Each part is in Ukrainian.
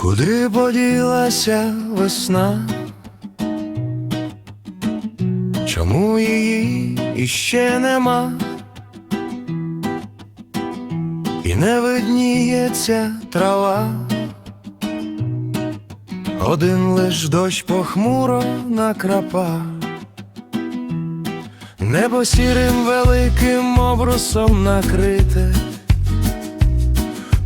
Куди поділася весна? Чому її іще нема? І не видніється трава, один лиш дощ похмуро накрапа, небо сірим великим обрусом накрите,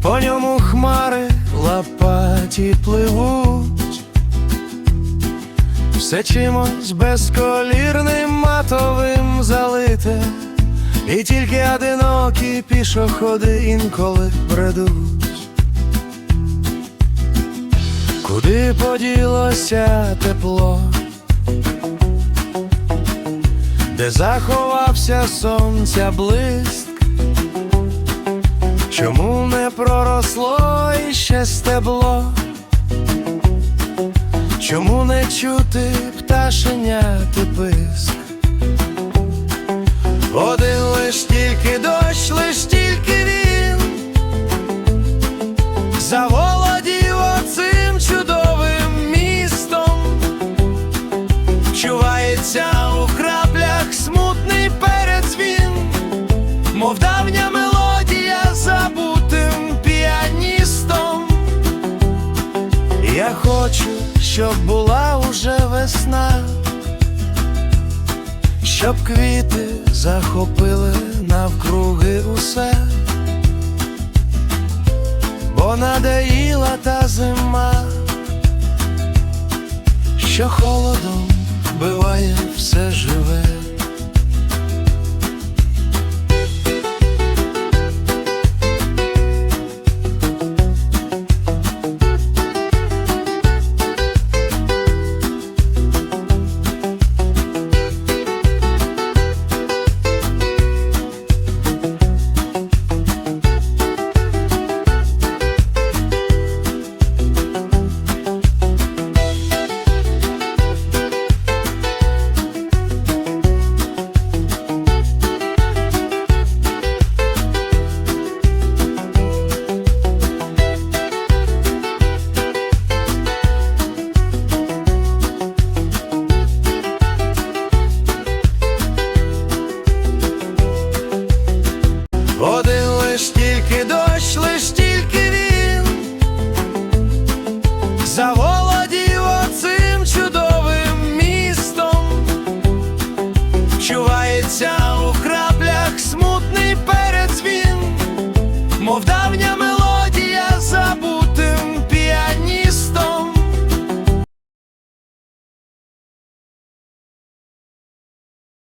по ньому хмари лопаті пливуть, все чимось безколірним матовим залите, і тільки одинокі пішоходи інколи бредуть. Куди поділося тепло, де заховався сонця блиск, чому не проросло іще стебло? Чому не чути пташеняти писк? Один лиш тільки дощ, лиш тільки він заволодів оцим чудовим містом, чувається хочу, щоб була уже весна, щоб квіти захопили навкруги усе, бо надоїла та зима, що холодом